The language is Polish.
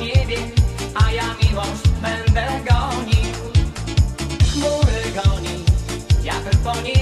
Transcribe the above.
niebie, a ja miłość będę gonił. Chmury goni, ja bym po.